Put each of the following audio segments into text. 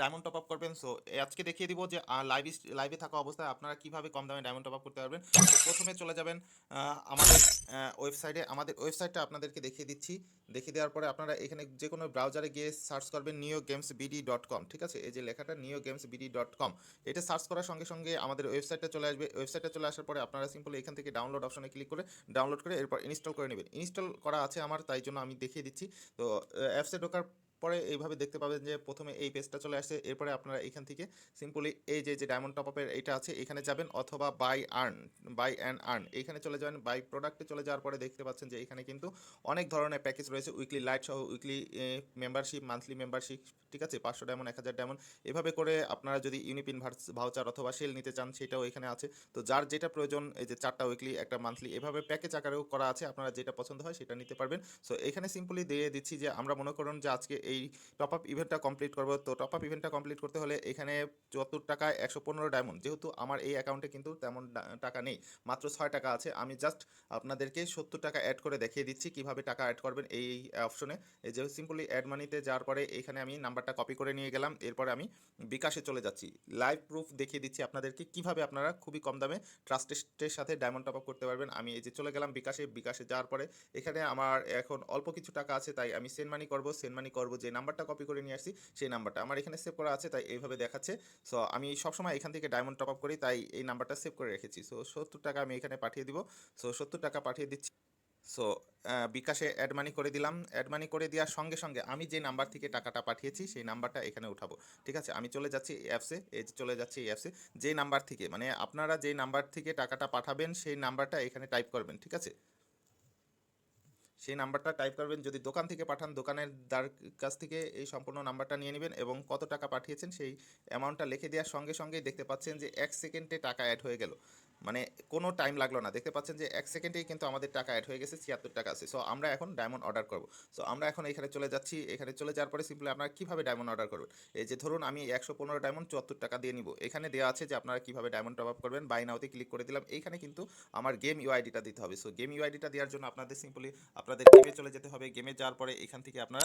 Diamond top up করবেন। So আজকে দেখিয়ে দিব যে লাইভ লাইভে থাকা অবস্থায় আপনারা কীভাবে কম দামে ডায়মন্ড টপ আপ করতে পারবেন। তো প্রথমে চলে যাবেন আমাদের ওয়েবসাইটে আমাদের ওয়েবসাইটটা আপনাদেরকে দেখিয়ে দিচ্ছি। দেখিয়ে দেওয়ার পরে আপনারা এখানে যে কোনো ব্রাউজারে গিয়ে সার্চ করবেন নিও গেমস বিডি ডট কম ঠিক আছে? এই যে লেখাটা নিও গেমস বিডি ডট কম এটা সার্চ করার সঙ্গে সঙ্গে আমাদের ওয়েবসাইটটা চলে আসবে। ওয়েবসাইটে চলে আসার পরে আপনারা সিম্পলি এখান থেকে ডাউনলোড অপশনে ক্লিক করে ডাউনলোড করে এরপর ইনস্টল করে নেবেন। ইনস্টল করা আছে আমার, তাই জন্য আমি দেখিয়ে দিচ্ছি। তো অ্যাপসে ঢোকার পরে এইভাবে দেখতে পাবেন যে প্রথমে এই পেজটা চলে আসছে এরপরে আপনারা এখান থেকে সিম্পলি এই যে যে ডায়মন্ড টপ আপের এইটা আছে, এখানে যাবেন অথবা buy earn buy and earn এইখানে চলে যাবেন বাই প্রোডাক্টে চলে যাওয়ার পরে দেখতে পাচ্ছেন যে এখানে কিন্তু অনেক ধরনের প্যাকেজ রয়েছে উইকলি লাইট সহ উইকলি মেম্বারশিপ মান্থলি মেম্বারশিপ ঠিক আছে? পাঁচশো ডায়মন্ড এক হাজার ডায়মন্ড এভাবে করে আপনারা যদি ইউনিপিন ভাউচার অথবা সেল নিতে চান, সেটাও এখানে আছে। তো যার যেটা প্রয়োজন, এই যে চারটা উইকলি একটা মান্থলি এভাবে প্যাকেজ আকারেও করা আছে, আপনারা যেটা পছন্দ হয় সেটা নিতে পারবেন। সো এখানে সিম্পলি দিয়ে দিচ্ছি যে আমরা মনে করুন যে আজকে এই টপ আপ ইভেন্টটা কমপ্লিট করব। তো টপ আপ ইভেন্টটা কমপ্লিট করতে হলে এখানে চুয়াত্তর টাকায় একশো পনেরো ডায়মন্ড যেহেতু আমার এই অ্যাকাউন্টে কিন্তু তেমন টাকা নেই, মাত্র ছয় টাকা আছে। আমি জাস্ট আপনাদেরকে সত্তর টাকা অ্যাড করে দেখিয়ে দিচ্ছি কীভাবে টাকা অ্যাড করবেন এই অপশনে এই যে সিম্পলি অ্যাড মানিতে যাওয়ার পরে এখানে আমি নাম্বারটা কপি করে নিয়ে গেলাম। এরপরে আমি বিকাশে চলে যাচ্ছি। লাইভ প্রুফ দেখিয়ে দিচ্ছি আপনাদেরকে কীভাবে আপনারা খুবই কম দামে ট্রাস্টের সাথে ডায়মন্ড টপ আপ করতে পারবেন। আমি এই যে চলে গেলাম বিকাশে। বিকাশে যাওয়ার পরে এখানে আমার এখন অল্প কিছু টাকা আছে, তাই আমি সেন্ড মানি করব। সেন্ড মানি করব যে নাম্বারটা কপি করে নিয়ে আসছি, সেই নাম্বারটা আমার এখানে সেভ করা আছে, তাই এইভাবে দেখাচ্ছে। সো আমি সবসময় এখান থেকে ডায়মন্ড টপ আপ করি, তাই এই নাম্বারটা সেভ করে রেখেছি। সো সত্তর টাকা আমি এখানে পাঠিয়ে দিব। সো সত্তর টাকা পাঠিয়ে দিচ্ছি। সো বিকাশে অ্যাড মানি করে দিলাম। অ্যাড মানি করে দেওয়ার সঙ্গে সঙ্গে আমি যে নাম্বার থেকে টাকাটা পাঠিয়েছি, সেই নাম্বারটা এখানে উঠাবো। ঠিক আছে? আমি চলে যাচ্ছি অ্যাপসে এই চলে যাচ্ছি এই অ্যাপসে যেই নাম্বার থেকে মানে আপনারা যেই নাম্বার থেকে টাকাটা পাঠাবেন, সেই নাম্বারটা এখানে টাইপ করবেন, ঠিক আছে? সেই নাম্বারটা টাইপ করবেন, যদি দোকান থেকে পাঠান, দোকানের দার কাছ থেকে এই সম্পূর্ণ নাম্বারটা নিয়ে নেবেন এবং কত টাকা পাঠিয়েছেন সেই অ্যামাউন্টটা লিখে দেওয়ার সঙ্গে সঙ্গেই দেখতে পাচ্ছেন যে এক সেকেন্ডে টাকা অ্যাড হয়ে গেল। মানে কোনো টাইম লাগল না। দেখতে পাচ্ছেন যে এক সেকেন্ডেই কিন্তু আমাদের টাকা অ্যাড হয়ে গেছে, ছিয়াত্তর টাকা আছে। সো আমরা এখন ডায়মন্ড অর্ডার করব। সো আমরা এখন এখানে চলে যাচ্ছি। এখানে চলে যাওয়ার পরে সিম্পলি আপনারা কীভাবে ডায়মন্ড অর্ডার করবেন? এই যে ধরুন আমি একশো পনেরো ডায়মন্ড চুয়াত্তর টাকা দিয়ে নিব। এখানে দেওয়া আছে যে আপনারা কীভাবে ডায়মন্ড টপ আপ করবেন। বাই নাওতে ক্লিক করে দিলাম। এইখানে কিন্তু আমার গেম ইউআইডিটা দিতে হবে। সো গেম ইউআইডিটা দেওয়ার জন্য আপনাদের সিম্পলি আপনাদের গেমে চলে যেতে হবে। গেমে যাওয়ার পরে এখান থেকে আপনারা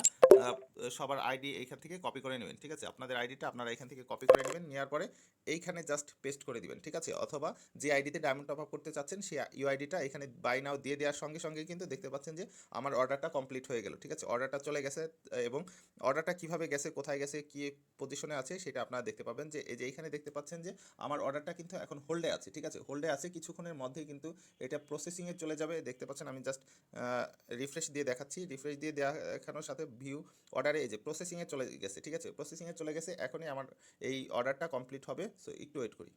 সবার আইডি এইখান থেকে কপি করে নেবেন। ঠিক আছে? আপনাদের আইডিটা আপনারা এখান থেকে কপি করে নেবেন। নেওয়ার পরে এইখানে জাস্ট পেস্ট করে দিবেন। ঠিক আছে? অথবা যে আইডিতে ডায়মন্ড টপ আপ করতে চাচ্ছেন, সেই ইউআইডিটা এখানে বাই নাও দিয়ে দেওয়ার সঙ্গে সঙ্গে কিন্তু দেখতে পাচ্ছেন যে আমার অর্ডারটা কমপ্লিট হয়ে গেল, ঠিক আছে? অর্ডারটা চলে গেছে এবং অর্ডারটা কীভাবে গেছে, কোথায় গেছে, কি পজিশনে আছে, সেটা আপনারা দেখতে পাবেন যে এই যে এখানে দেখতে পাচ্ছেন যে আমার অর্ডারটা কিন্তু এখন হোল্ডে আছে, ঠিক আছে? হোল্ডে আছে, কিছুক্ষণের মধ্যেই কিন্তু এটা প্রসেসিংয়ে চলে যাবে, দেখতে পাচ্ছেন আমি জাস্ট রিফ্রেশ দিয়ে দেখাচ্ছি রিফ্রেশ দিয়ে দেখানোর সাথে ভিউ অর্ডারে এই যে প্রসেসিংয়ে চলে গেছে, ঠিক আছে? প্রসেসিংয়ে চলে গেছে, এখনই আমার এই অর্ডারটা কমপ্লিট হবে সো একটু ওয়েট করি।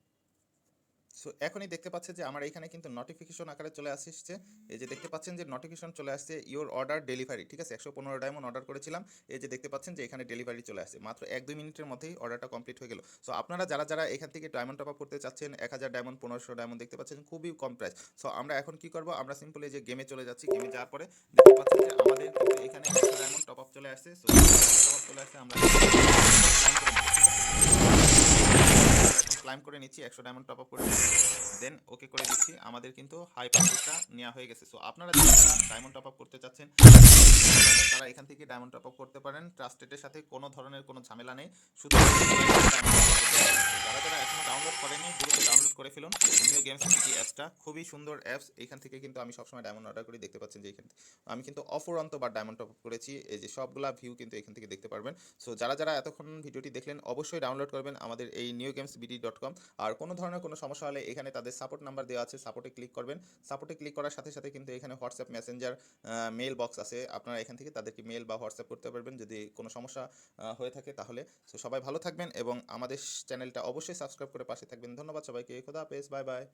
সো এখনই দেখতে পাচ্ছেন যে আমার এখানে কিন্তু নোটিফিকেশন আকারে চলে আসছে। এই যে দেখতে পাচ্ছেন যে নোটিফিকেশন চলে আসছে ইওর অর্ডার ডেলিভারি ঠিক আছে? একশো পনেরো ডায়মন্ড অর্ডার করেছিলাম। এই যে দেখতে পাচ্ছেন যে এখানে ডেলিভারি চলে আসছে। মাত্র এক দুই মিনিটের মধ্যেই অর্ডারটা কমপ্লিট হয়ে গেল। সো আপনারা যারা যারা এখান থেকে ডায়মন্ড টপ আপ করতে চাচ্ছেন, এক হাজার ডায়মন্ড পনেরোশো ডায়মন্ড দেখতে পাচ্ছেন, খুবই কম প্রাইস সো আমরা এখন কি করব? আমরা সিম্পলি যে গেমে চলে যাচ্ছি। গেমে যাওয়ার পরে দেখতে পাচ্ছেন যে আমাদের এখানে ডায়মন্ড টপ আপ চলে আসছে। সো টপ আপ চলে আসছে, আমরা ক্লাইম করে নিচ্ছি, একশো ডায়মন্ড টপ আপ করে দেন ওকে করে দিচ্ছি। আমাদের কিন্তু হাই পার্সেন্টটা নেওয়া হয়ে গেছে। সো আপনারা যারা ডায়মন্ড টপ আপ করতে চাচ্ছেন, তারা এখান থেকে ডায়মন্ড টপ আপ করতে পারেন। ট্রাস্টেডের সাথে কোনো ধরনের কোনো ঝামেলা নেই। শুধু যারা যারা এখনও ডাউনলোড করেনি দ্রুত ডাউনলোড করে ফেলুন। গেমস সিটি অ্যাপসটা খুবই সুন্দর অ্যাপস এখান থেকে কিন্তু আমি সবসময় ডায়মন্ড অর্ডার করি দেখতে পাচ্ছেন যে এখান থেকে আমি কিন্তু অফুরন্ত বার ডায়মন্ড টপ করেছি। এই যে সবগুলা ভিউ কিন্তু এখান থেকে দেখতে পারবেন। সো যারা যারা এতক্ষণ ভিডিওটি দেখলেন অবশ্যই ডাউনলোড করবেন আমাদের এই new games BD dot com আর কোনো ধরনের কোনো সমস্যা হলে এখানে তাদের সাপোর্ট নাম্বার দেওয়া আছে সাপোর্টে ক্লিক করবেন। সাপোর্টে ক্লিক করার সাথে সাথে কিন্তু এখানে হোয়াটসঅ্যাপ মেসেঞ্জার মেল বক্স আছে। আপনারা এখান থেকে তাদেরকে মেল বা হোয়াটসঅ্যাপ করতে পারবেন। যদি কোনো সমস্যা হয়ে থাকে তাহলে। সো সবাই ভালো থাকবেন এবং আমাদের চ্যানেলটা অবশ্যই সাবস্ক্রাইব করে পাশে থাকবেন। ধন্যবাদ সবাইকে। খোদা হাফেজ। Bye bye